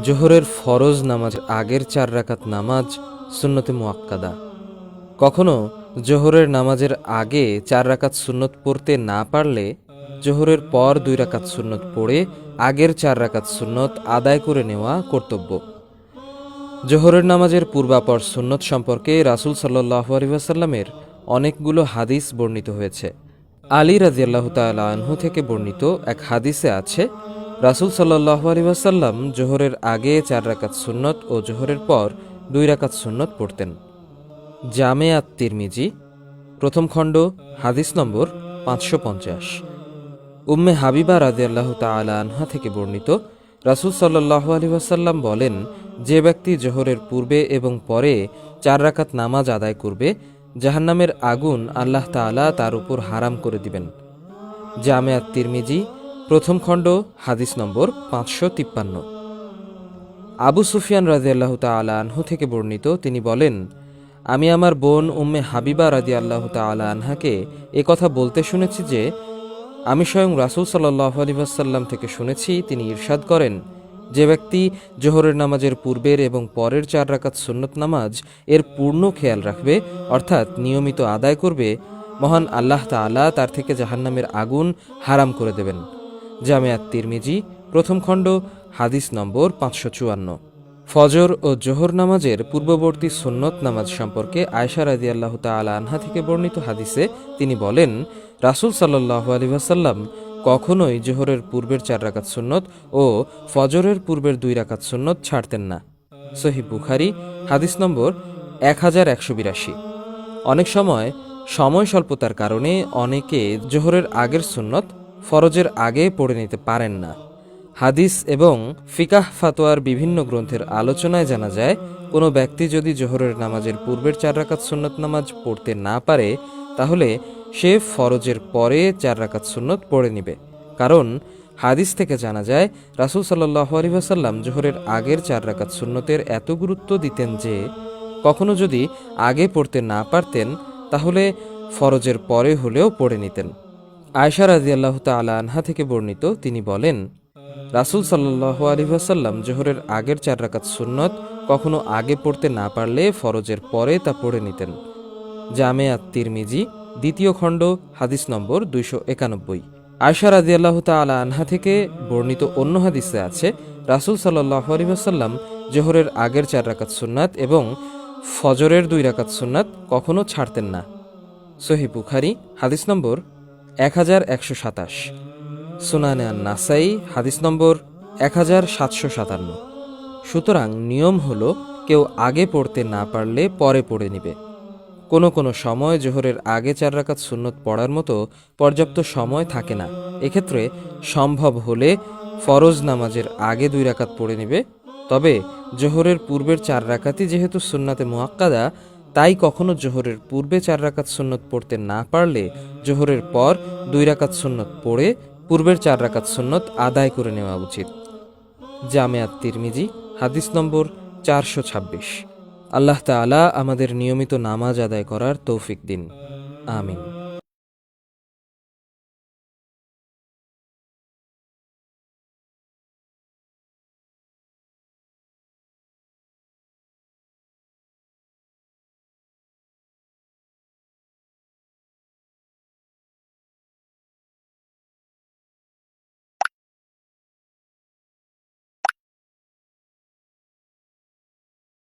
জোহরের ফরজ নামাজ, আগের চার রাকাত নামাজ সুন্নতে মুয়াক্কাদা। কখনো জোহরের নামাজের আগে চার রাকাত সুন্নত পড়তে না পারলে জোহরের পর দুই রাকাত সুন্নত পড়ে আগের চার রাকাত সুন্নত আদায় করে নেওয়া কর্তব্য। জোহরের নামাজের পূর্বাপর সুন্নত সম্পর্কে রাসূল সাল্লাহ আলহিহাসাল্লামের অনেকগুলো হাদিস বর্ণিত হয়েছে। আলী রাজিয়াল্লাহ তাল্লাহ থেকে বর্ণিত এক হাদিসে আছে রাসূল সাল্লাহ আলহিহাসাল্লাম জোহরের আগে চার রাকাত সুন্নত ও জোহরের পর দুই রাকাত সুন্নত পড়তেন। জামে তিরমিজি প্রথম খণ্ড, হাদিস নম্বর পাঁচশো পঞ্চাশ। উম্মে হাবিবা রাজিয়াল্লাহ তালা আনহা থেকে বর্ণিত, রাসূল সাল্লাহ আলী ওয়াসাল্লাম বলেন, যে ব্যক্তি জোহরের পূর্বে এবং পরে চার রাকাত নামাজ আদায় করবে, জাহান্নামের আগুন আল্লাহ তাআলা তার উপর হারাম করে দিবেন। জামে তিরমিজি প্রথম খণ্ড, হাদিস নম্বর পাঁচশো তিপ্পান্ন। আবু সুফিয়ান রাজিয়াল্লাহ তালা আনহু থেকে বর্ণিত, তিনি বলেন, আমি আমার বোন উম্মে হাবিবা রাজি আল্লাহ তালা আনহাকে কথা বলতে শুনেছি যে, আমি স্বয়ং রাসূল সাল্লাহ আলী ওয়াসাল্লাম থেকে শুনেছি, তিনি ইরশাদ করেন। যে ব্যক্তি জোহরের নামাজের পূর্বের এবং পরের চার রাকাত সুন্নত নামাজ এর পূর্ণ খেয়াল রাখবে, অর্থাৎ নিয়মিত আদায় করবে, মহান আল্লাহ তাআলা তার থেকে জাহান্নামের আগুন হারাম করে দেবেন। জামিয়াত তিরমিজি প্রথম খণ্ড, হাদিস নম্বর পাঁচশো চুয়ান্ন। ফজর ও জোহর নামাজের পূর্ববর্তী সুন্নত নামাজ সম্পর্কে আয়সা রাজি আল্লাহ তালা আনহা থেকে বর্ণিত হাদিসে তিনি বলেন, রাসূল সাল্লাহ আলী ওয়াসাল্লাম কখনোই জোহরের পূর্বের চার রাকাত সুন্নত ও ফজরের পূর্বের দুই রাকাত সুন্নত ছাড়তেন না। সহি বুখারি, হাদিস নম্বর এক হাজার একশো বিরাশি। অনেক সময় সময় স্বল্পতার কারণে অনেকে জোহরের আগের সুন্নত ফরজের আগে পড়ে নিতে পারেন না। হাদিস এবং ফিকাহ ফাতোয়ার বিভিন্ন গ্রন্থের আলোচনায় জানা যায়, কোনো ব্যক্তি যদি জোহরের নামাজের পূর্বের চার রাকাত সুন্নত নামাজ পড়তে না পারে, তাহলে সে ফরজের পরে চার রাকাত সুন্নত পড়ে নিবে। কারণ হাদিস থেকে জানা যায়, রাসূল সাল্লাহ আলহিহাসাল্লাম জোহরের আগের চার রাকাত সুন্নতের এত গুরুত্ব দিতেন যে, কখনো যদি আগে পড়তে না পারতেন, তাহলে ফরজের পরে হলেও পড়ে নিতেন। আয়সা রাজিয়াল্লাহ তালা আনহা থেকে বর্ণিত, তিনি বলেন, রাসূল সাল্লাহ আলী ওয়াসাল্লাম জোহরের আগের চার রাকাত সুন্নত কখনো আগে পড়তে না পারলে ফরজের পরে তা পড়ে নিতেন। জামে তিরমিজি দ্বিতীয় খণ্ড, হাদিস নম্বর দুইশো একানব্বই। আয়সা রাজিয়াল্লাহ তালা আনহা থেকে বর্ণিত অন্য হাদিসে আছে, রাসূল সাল্লাহ আলী ওয়াসাল্লাম জোহরের আগের চার রাকাত সুন্নাত এবং ফজরের দুই রাকাত সুন্নাত কখনো ছাড়তেন না। সহি বুখারি, হাদিস নম্বর এক হাজার একশো সাতাশ। সুনানে আন নাসাই হাদিস নম্বর এক হাজার সাতশো সাতান্ন। সুতরাং নিয়ম হলো, কেউ আগে পড়তে না পারলে পরে পড়ে নিবে। কোনো কোনো সময় জোহরের আগে চার রাকাত সুন্নত পড়ার মতো পর্যাপ্ত সময় থাকে না। এক্ষেত্রে সম্ভব হলে ফরজ নামাজের আগে দুই রাকাত পড়ে নিবে। তবে জোহরের পূর্বের চার রাকাতই যেহেতু সুন্নাতে মুয়াক্কাদা তাই কখনো জোহরের পূর্বে চার রাকাত সুন্নত পড়তে না পারলে জোহরের পর দুই রাকাত সুন্নত পড়ে পূর্বের চার রাকাত সুন্নত আদায় করে নেওয়া উচিত। জামেয়াত তিরমিজি, হাদিস নম্বর চারশো ছাব্বিশ। আল্লাহ তালা আমাদের নিয়মিত নামাজ আদায় করার তৌফিক দিন। আমিন।